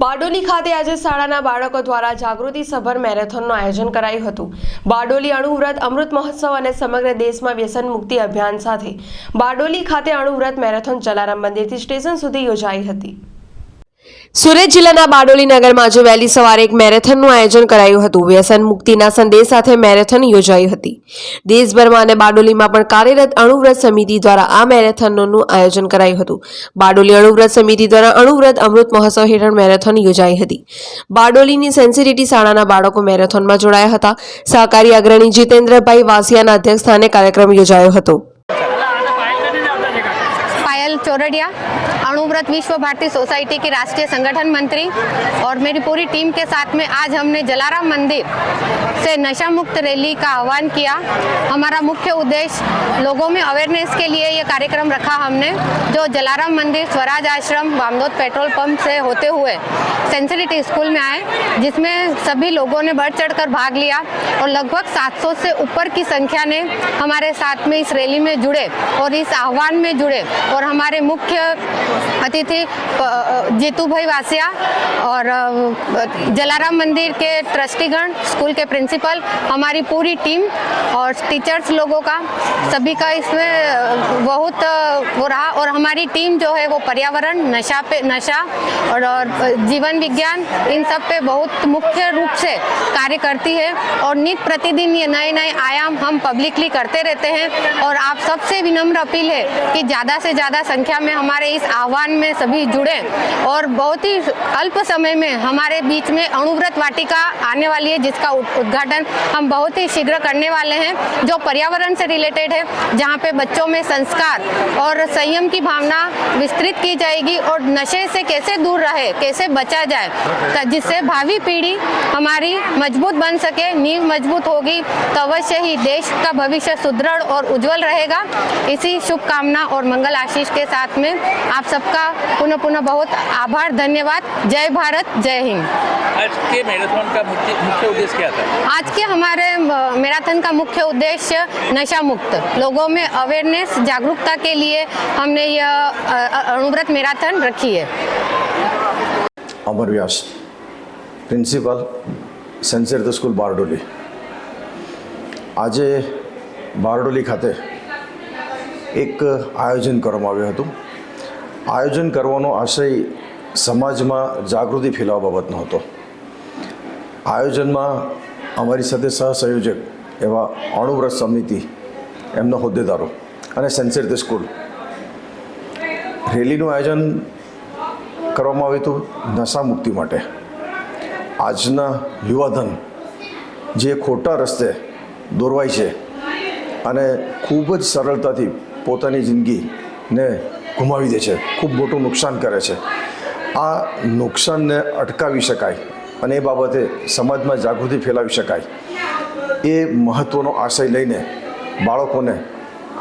બારડોલી ખાતે આજે શાળાના બાળકો દ્વારા જાગૃતિ સભર મેરેથોનનું આયોજન કરાયું હતું. બારડોલી અણુવ્રત અમૃત મહોત્સવ અને સમગ્ર દેશમાં વ્યસન મુક્તિ અભિયાન સાથે બારડોલી ખાતે અણુવ્રત મેરેથોન જલારામ મંદિરથી સ્ટેશન સુધી યોજાઈ હતી. સુરત જિલ્લાના બારડોલી નગરમાં આજે વહેલી સવારે એક મેરેથોનનું આયોજન કરાયું હતું. વ્યસન મુક્તિના સંદેશ સાથે મેરેથોન યોજાઈ હતી. દેશભરમાં અને બારડોલીમાં પણ કાર્યરત અણુવ્રત સમિતિ દ્વારા આ મેરેથોનનું આયોજન કરાયું હતું. બારડોલી અણુવ્રત સમિતિ દ્વારા અણુવ્રત અમૃત મહોત્સવ હેઠળ મેરેથોન યોજાઈ હતી. બારડોલીની સેન્સિટિટી શાળાના બાળકો મેરેથોનમાં જોડાયા હતા. સહકારી અગ્રણી જીતેન્દ્રભાઈ વાસિયાના અધ્યક્ષ સ્થાને કાર્યક્રમ યોજાયો હતો. પાયલ ચોરડિયા. अणुव्रत विश्व भारती सोसाइटी के राष्ट्रीय संगठन मंत्री और मेरी पूरी टीम के साथ में आज हमने जलाराम मंदिर से नशा मुक्त रैली का आह्वान किया। हमारा मुख्य उद्देश्य लोगों में अवेयरनेस के लिए ये कार्यक्रम रखा हमने, जो जलाराम मंदिर स्वराज आश्रम बामदोद पेट्रोल पंप से होते हुए सेंसिटिविटी स्कूल में आए, जिसमें सभी लोगों ने बढ़ चढ़ कर भाग लिया और लगभग 700 से ऊपर की संख्या ने हमारे साथ में इस रैली में जुड़े और इस आह्वान में जुड़े और हमारे मुख्य अतिथि जीतू भाई वासिया और जलाराम मंदिर के ट्रस्टीगण स्कूल के प्रिंसिपल हमारी पूरी टीम और टीचर्स लोगों का सभी का इसमें बहुत वो रहा और हमारी टीम जो है वो पर्यावरण नशा पे नशा और, और जीवन विज्ञान इन सब पे बहुत मुख्य रूप से कार्य करती है और नित प्रतिदिन ये नए नए आयाम हम पब्लिकली करते रहते हैं और आप सबसे विनम्र अपील है कि ज़्यादा से ज़्यादा संख्या में हमारे इस आह्वान में सभी जुड़े और बहुत ही अल्प समय में हमारे बीच में अणुव्रत वाटिका आने वाली है, जिसका उद्घाटन हम बहुत ही शीघ्र करने वाले हैं, जो पर्यावरण से रिलेटेड है, जहाँ पे बच्चों में संस्कार और संयम की भावना विस्तृत की जाएगी और नशे से कैसे दूर रहे, कैसे बचा जाए जिससे भावी पीढ़ी हमारी मज़बूत बन सके, नींव मज़बूत होगी तो अवश्य ही देश का भविष्य सुदृढ़ और उज्जवल रहेगा। इसी शुभकामना और मंगल आशीष के साथ में आप सबका पुनः पुनः बहुत आभार धन्यवाद जय भारत जय हिंद आज के मैराथन का मुख्य मुख्य उद्देश्य क्या था आज के हमारे अ, मैराथन का मुख्य उद्देश्य नशा मुक्त लोगों में अवेयरनेस जागरूकता के लिए हमने यह अ, अ, अणुव्रत मैराथन रखी है Amar Vyas principal sensor the school Bardoli આજે બારડોલી ખાતે એક આયોજન કરવામાં આવ્યું હતું આયોજન કરવાનો આશય સમાજમાં જાગૃતિ ફેલાવવા બાબતનો હતો. આયોજનમાં અમારી સાથે સહસંયોજક એવા અણુવ્રત સમિતિ, એમના હોદ્દેદારો અને સેન્સર ધ સ્કૂલ. રેલીનું આયોજન કરવામાં આવ્યું હતું નશા મુક્તિ માટે. આજના યુવાધન જે ખોટા રસ્તે દોરવાય છે અને ખૂબ જ સરળતાથી પોતાની જિંદગીને ગુમાવી દે છે. ખૂબ મોટું નુકસાન કરે છે. આ નુકસાનને અટકાવી શકાય અને એ બાબતે સમાજમાં જાગૃતિ ફેલાવી શકાય. એ મહત્ત્વનો આશય લઈને બાળકોને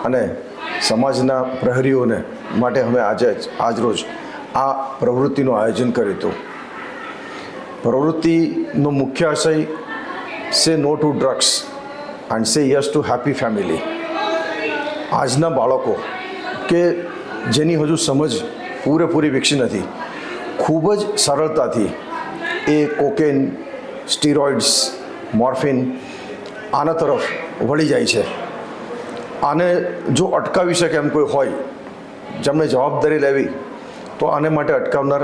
અને સમાજના પ્રહરીઓને માટે અમે આજે જ આજરોજ આ પ્રવૃત્તિનું આયોજન કર્યું હતું. પ્રવૃત્તિનો મુખ્ય આશય say no to drugs and say yes to happy family. આજના બાળકો કે જેની હજુ સમજ પૂરેપૂરી વિકસી નથી. ખૂબ જ સરળતાથી એ કોકેન, સ્ટીરોઇડ્સ, મોર્ફિન આના તરફ વળી જાય છે. આને જો અટકાવી શકે એમ કોઈ હોય, જેમને જવાબદારી લેવી, તો આને માટે અટકાવનાર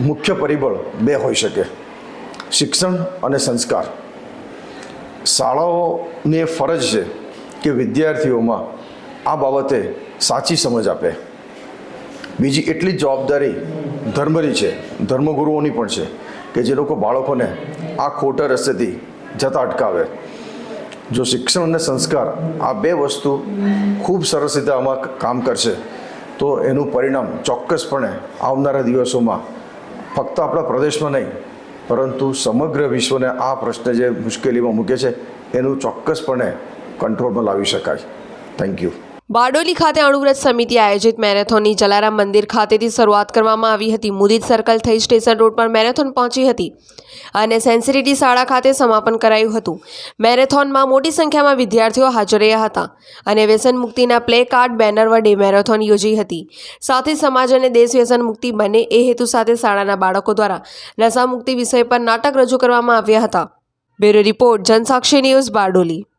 મુખ્ય પરિબળ બે હોઈ શકે. શિક્ષણ અને સંસ્કાર. શાળાઓની એ ફરજ છે કે વિદ્યાર્થીઓમાં આ બાબતે સાચી સમજ આપે. બીજી એટલી જ જવાબદારી ધર્મની છે, ધર્મગુરુઓની પણ છે, કે જે લોકો બાળકોને આ ખોટા રસ્તેથી જતા અટકાવે. જો શિક્ષણ અને સંસ્કાર આ બે વસ્તુ ખૂબ સરસ રીતે આમાં કામ કરશે, તો એનું પરિણામ ચોક્કસપણે આવનારા દિવસોમાં ફક્ત આપણા પ્રદેશમાં નહીં, પરંતુ સમગ્ર વિશ્વને આ પ્રશ્ન જે મુશ્કેલીમાં મૂકે છે, એનું ચોક્કસપણે કંટ્રોલમાં લાવી શકાય. થેન્ક યુ બારડોલી ખાતે અણુવ્રત સમિતિ આયોજિત મેરેથોનની જલારામ મંદિર ખાતેથી શરૂઆત કરવામાં આવી હતી. મુદિત સર્કલ થઈ સ્ટેશન રોડ પર મેરેથોન પહોંચી હતી અને સેન્સિરિટી શાળા ખાતે સમાપન કરાયું હતું. મેરેથોનમાં મોટી સંખ્યામાં વિદ્યાર્થીઓ હાજર રહ્યા હતા અને વ્યસન મુક્તિના પ્લે કાર્ડ, બેનર વડે મેરેથોન યોજી હતી. સાથે સમાજ અને દેશ વ્યસન મુક્તિ બને એ હેતુ સાથે શાળાના બાળકો દ્વારા નશા વિષય પર નાટક રજૂ કરવામાં આવ્યા હતા. Bureau report Jansakshi news Bardoli.